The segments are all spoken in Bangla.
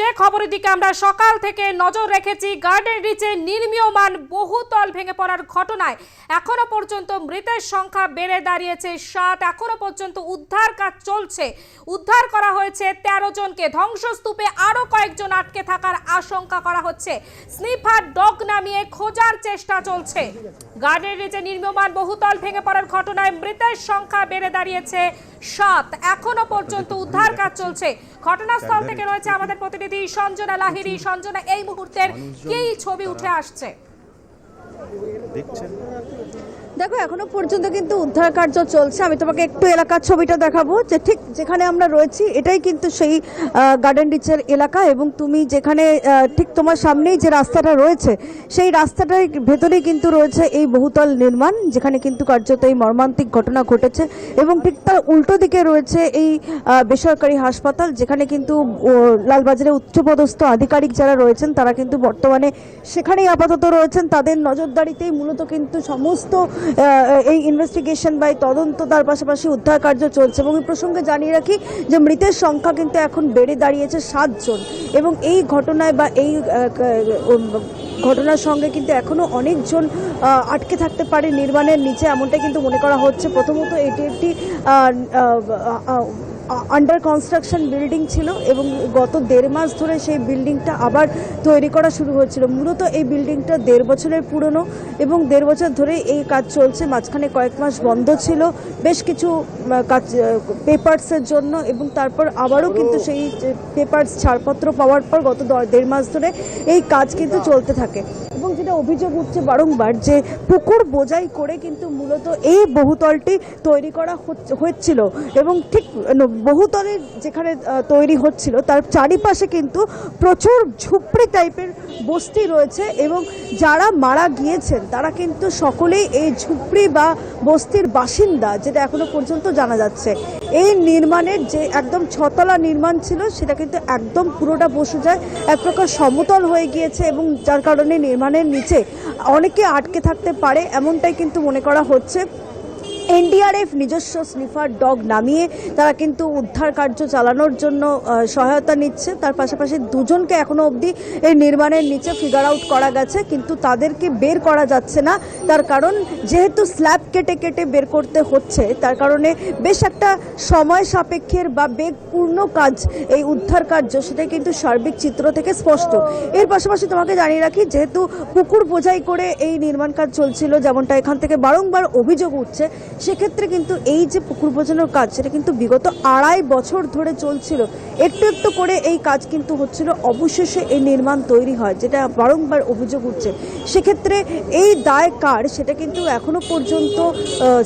যে খবরের দিকে আমরা সকাল থেকে নজর রেখেছি গার্ডেন রিচে নির্মীয়মান বহুতল ভেঙে পড়ার ঘটনায়। এখনও পর্যন্ত মৃতের সংখ্যা বেড়ে দাঁড়িয়েছে ষাট, এখনও পর্যন্ত উদ্ধার কাজ চলছে। উদ্ধার করা হয়েছে তেরো জনকে। ধ্বংসস্তূপে আরও কয়েকজন আটকে থাকার আশঙ্কা করা হচ্ছে। স্নিফার ডগ নামিয়ে খোঁজার চেষ্টা চলছে। গার্ডেন রেজে নির্মমান বহুতল ভেঙে পড়ার ঘটনায় মৃতের সংখ্যা বেড়ে দাঁড়িয়েছে সাত। এখনও পর্যন্ত উদ্ধার কাজ চলছে। ঘটনাস্থল থেকে রয়েছে আমাদের প্রতিনিধি সঞ্জনা লাহিরি সঞ্জনা এই মুহূর্তের কি ছবি উঠে আসছে? দেখছেন? দেখো, এখনও পর্যন্ত কিন্তু উদ্ধার কার্য চলছে। আমি তোমাকে একটু এলাকার ছবিটা দেখাবো যে ঠিক যেখানে আমরা রয়েছি, এটাই কিন্তু সেই গার্ডেন ডিচের এলাকা এবং তুমি যেখানে ঠিক তোমার সামনেই যে রাস্তাটা রয়েছে, সেই রাস্তাটার ভেতরেই কিন্তু রয়েছে এই বহুতল নির্মাণ, যেখানে কিন্তু কার্যত এই মর্মান্তিক ঘটনা ঘটেছে এবং ঠিক তার উল্টো দিকে রয়েছে এই বেসরকারি হাসপাতাল, যেখানে কিন্তু লালবাজারে উচ্চপদস্থ আধিকারিক যারা রয়েছেন, তারা কিন্তু বর্তমানে সেখানেই আপাতত রয়েছেন। তাদের নজরদারিতেই মূলত কিন্তু সমস্ত এই ইনভেস্টিগেশন বা এই তদন্ত তার পাশাপাশি উদ্ধার কার্য চলছে এবং এই প্রসঙ্গে জানিয়ে রাখি যে মৃতের সংখ্যা কিন্তু এখন বেড়ে দাঁড়িয়েছে সাতজন এবং এই ঘটনায় বা এই ঘটনার সঙ্গে কিন্তু এখনও অনেকজন আটকে থাকতে পারে নির্মাণের নিচে এমনটাই কিন্তু মনে করা হচ্ছে। প্রথমত এটি একটি আন্ডার কনস্ট্রাকশন বিল্ডিং ছিল এবং গত দেড় মাস ধরে সেই বিল্ডিংটা আবার তৈরি করা শুরু হয়েছিল। মূলত এই বিল্ডিংটা দেড় বছরের পুরনো এবং দেড় বছর ধরে এই কাজ চলছে। মাঝখানে কয়েক মাস বন্ধ ছিল। বেশ কিছু কাজ পেপারসের জন্য এবং তারপর আবারও কিন্তু সেই পেপারস ছাড়পত্র পাওয়ার পর গত দেড় মাস ধরে এই কাজ কিন্তু চলতে থাকে। এবং যেটা অভিযোগ উঠছে বারংবার যে পুকুর বোঝাই করে কিন্তু মূলত এই বহুতলটি তৈরি করা হচ্ছে- হচ্ছিল এবং ঠিক বহুতলের যেখানে তৈরি হচ্ছিল তার চারিপাশে কিন্তু প্রচুর ঝুপড়ি টাইপের বস্তি রয়েছে এবং যারা মারা গিয়েছেন তারা কিন্তু সকলেই এই ঝুপড়ি বা বস্তির বাসিন্দা যেটা এখনও পর্যন্ত জানা যাচ্ছে। এই নির্মাণের যে একদম ছতলা নির্মাণ ছিল সেটা কিন্তু একদম পুরোটা বসে যায়, এক প্রকার সমতল হয়ে গিয়েছে এবং যার কারণে নির্মাণের নিচে অনেকে আটকে থাকতে পারে এমনটাই কিন্তু মনে করা হচ্ছে। 其实。এনডিআরএফ নিজস্ব স্নিফার ডগ নামিয়ে তারা কিন্তু উদ্ধার কার্য চালানোর জন্য সহায়তা নিচ্ছে। তার পাশাপাশি দুজনকে এখনও অবধি এই নির্মাণের নিচে ফিগার আউট করা গেছে, কিন্তু তাদেরকে বের করা যাচ্ছে না। তার কারণ, যেহেতু স্ল্যাব কেটে কেটে বের করতে হচ্ছে, তার কারণে বেশ একটা সময় সাপেক্ষের বা বেগপূর্ণ কাজ এই উদ্ধার কার্য সেটা কিন্তু সার্বিক চিত্র থেকে স্পষ্ট। এর পাশাপাশি তোমাকে জানিয়ে রাখি, যেহেতু পুকুর বোঝাই করে এই নির্মাণ কাজ চলছিল, যেমনটা এখান থেকে বারংবার অভিযোগ উঠছে সেক্ষেত্রে কিন্তু এই যে পুকুর বোঝানোর কাজ, সেটা কিন্তু বিগত আড়াই বছর ধরে চলছিল। একটু একটু করে এই কাজ কিন্তু হচ্ছিল। অবশেষে এই নির্মাণ তৈরি হয়, যেটা বারংবার অভিযোগ উঠছে। সেক্ষেত্রে এই দায় কার, সেটা কিন্তু এখনও পর্যন্ত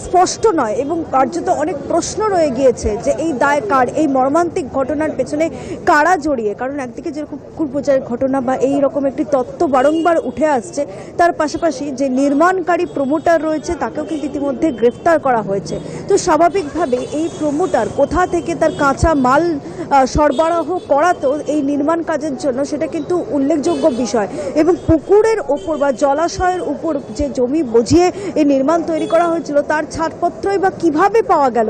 স্পষ্ট নয় এবং কার্যত অনেক প্রশ্ন রয়ে গিয়েছে যে এই দায় কার, এই মর্মান্তিক ঘটনার পেছনে কারা জড়িয়ে? কারণ একদিকে যেরকম কুকুর বোঝার ঘটনা বা এই রকম একটি তত্ত্ব বারংবার উঠে আসছে, তার পাশাপাশি যে নির্মাণকারী প্রমোটার রয়েছে, তাকেও কিন্তু ইতিমধ্যে গ্রেফতার করা হয়েছে। তো স্বাভাবিকভাবে এই প্রমোটার কোথা থেকে তার কাঁচা মাল সরবরাহ করাতো এই নির্মাণ কাজের জন্য সেটা কিন্তু উল্লেখযোগ্য বিষয়। এবং পুকুরের ওপর বা জলাশয়ের উপর যে জমি বুঝিয়ে এই নির্মাণ তৈরি করা হয়েছিল, তার ছাড়পত্রই বা কীভাবে পাওয়া গেল?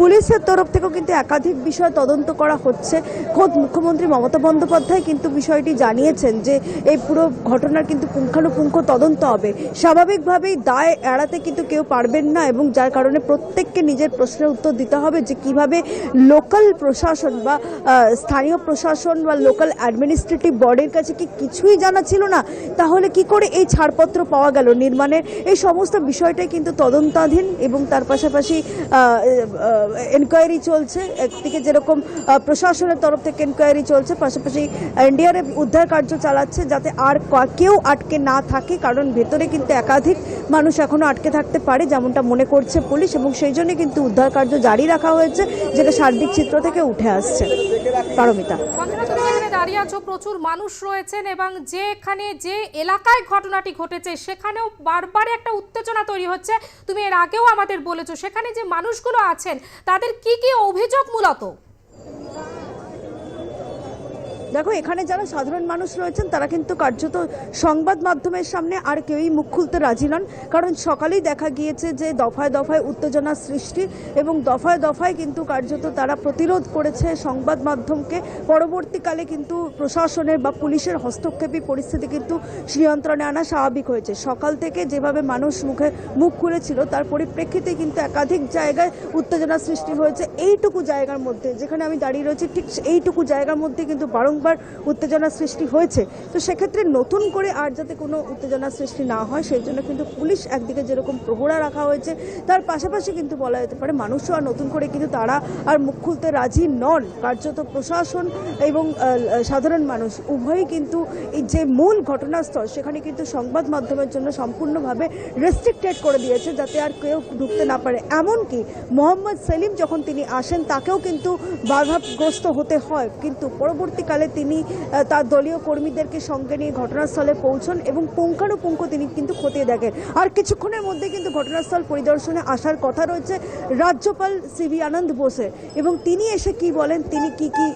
পুলিশের তরফ থেকেও কিন্তু একাধিক বিষয় তদন্ত করা হচ্ছে। খোদ মুখ্যমন্ত্রী মমতা বন্দ্যোপাধ্যায় কিন্তু বিষয়টি জানিয়েছেন যে, এই পুরো ঘটনার কিন্তু পুঙ্খানুপুঙ্খ তদন্ত হবে। স্বাভাবিকভাবেই দায় এড়াতে কিন্তু কেউ পারবেন না এবং যার কারণে প্রত্যেককে নিজের প্রশ্নের উত্তর দিতে হবে যে, কীভাবে লোকাল প্রশাসন বা স্থানীয় প্রশাসন বা লোকাল অ্যাডমিনিস্ট্রেটিভ বডির কাছে কি কিছুই জানা ছিল না, তাহলে কি করে এই ছাড়পত্র পাওয়া গেল? নির্মাণের এই সমস্ত বিষয়টাই কিন্তু তদন্তাধীন এবং তার পাশাপাশি এনকোয়ারি চলছে। একদিকে যেরকম প্রশাসনের তরফ থেকে এনকোয়ারি চলছে, পাশাপাশি এনডিআরএফ উদ্ধার কার্য চালাচ্ছে যাতে আর কেউ আটকে না থাকে, কারণ ভেতরে কিন্তু একাধিক মানুষ এখনও আটকে থাকতে পারে, যেমনটা মনে করছে পুলিশ, এবং সেই জন্য কিন্তু উদ্ধার কার্য জারি রাখা হয়েছে, যেটা সার্বিক চিত্র থেকে উঠে আসছে। পারমিতা। আছো প্রচুর মানুষ রয়েছেন এবং যে এখানে যে এলাকায় ঘটনাটি ঘটেছে, সেখানেও বারবার একটা উত্তেজনা তৈরি হচ্ছে। তুমি এর আগেও আমাদের বলেছ, সেখানে যে মানুষগুলো আছেন, তাদের কি কি অভিযোগ মূলত? দেখো, এখানে যারা সাধারণ মানুষ রয়েছেন, তারা কিন্তু কার্যত সংবাদ মাধ্যমের সামনে আর কেউই মুখ খুলতে রাজি নন। কারণ সকালেই দেখা গিয়েছে যে দফায় দফায় উত্তেজনা সৃষ্টি এবং দফায় দফায় কিন্তু কার্যত তারা প্রতিরোধ করেছে সংবাদ মাধ্যমকে। পরবর্তীকালে কিন্তু প্রশাসনের বা পুলিশের হস্তক্ষেপী পরিস্থিতি কিন্তু নিয়ন্ত্রণে আনা স্বাভাবিক হয়েছে। সকাল থেকে যেভাবে মানুষ মুখে মুখ খুলেছিল, তার পরিপ্রেক্ষিতে কিন্তু একাধিক জায়গায় উত্তেজনা সৃষ্টি হয়েছে। এইটুকু জায়গার মধ্যে, যেখানে আমি দাঁড়িয়ে রয়েছি, ঠিক এইটুকু জায়গার মধ্যে কিন্তু বারংবার উত্তেজনা সৃষ্টি হয়েছে। তো সেক্ষেত্রে নতুন করে আর যাতে কোনো উত্তেজনা সৃষ্টি না হয়, সেই জন্য কিন্তু পুলিশ একদিকে যেরকম প্রহরা রাখা হয়েছে, তার পাশাপাশি কিন্তু বলা যেতে পারে মানুষও আর নতুন করে কিন্তু তারা আর মুখ খুলতে রাজি নন। কার্যত প্রশাসন এবং সাধারণ মানুষ উভয়ই কিন্তু এই যে মূল ঘটনাস্থল, সেখানে কিন্তু সংবাদ মাধ্যমের জন্য সম্পূর্ণভাবে রেস্ট্রিক্টেড করে দিয়েছে যাতে আর কেউ ঢুকতে না পারে। এমনকি মোহাম্মদ সেলিম যখন তিনি আসেন, তাকেও কিন্তু বাধাগ্রস্ত হতে হয়। কিন্তু পরবর্তীকালে তিনি তার দলীয় কর্মীদেরকে সঙ্গে নিয়ে ঘটনাস্থলে পৌঁছন এবং পুঙ্খানুপুঙ্খ তিনি কিন্তু খতিয়ে দেখেন। আর কিছুক্ষণের মধ্যে কিন্তু ঘটনাস্থল পরিদর্শনে আসার কথা রয়েছে রাজ্যপাল সিভি আনন্দ বোসে। এবং তিনি এসে কি বলেন, তিনি কি কি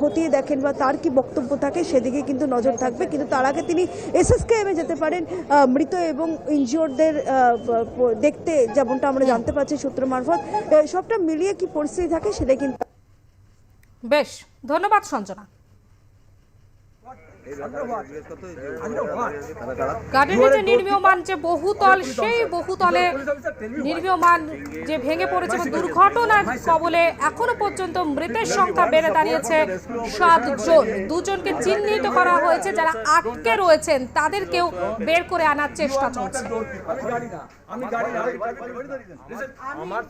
খতিয়ে দেখেন বা তার কি বক্তব্য থাকে সেদিকে কিন্তু নজর থাকবে। কিন্তু তার আগে তিনি এসএসকে এমে যেতে পারেন মৃত এবং ইনজিওরদের দেখতে যেমনটা আমরা জানতে পারছি সূত্র মারফত। সবটা মিলিয়ে কি পরিস্থিতি থাকে সেটা কিন্তু বেশ, ধন্যবাদ সঞ্জনা। গার্ডেন রিচে নির্মীয়মান যে বহুতল সেই বহুতলে নির্মীয়মান যে ভেঙে পড়েছে এবং দুর্ঘটনার কবলে এখনও পর্যন্ত মৃতের সংখ্যা বেড়ে দাঁড়িয়েছে সাতজন। দুজনকে চিহ্নিত করা হয়েছে যারা আটকে রয়েছেন তাদেরকেও বের করে আনার চেষ্টা চলছে। আমি গাড়ি না আমার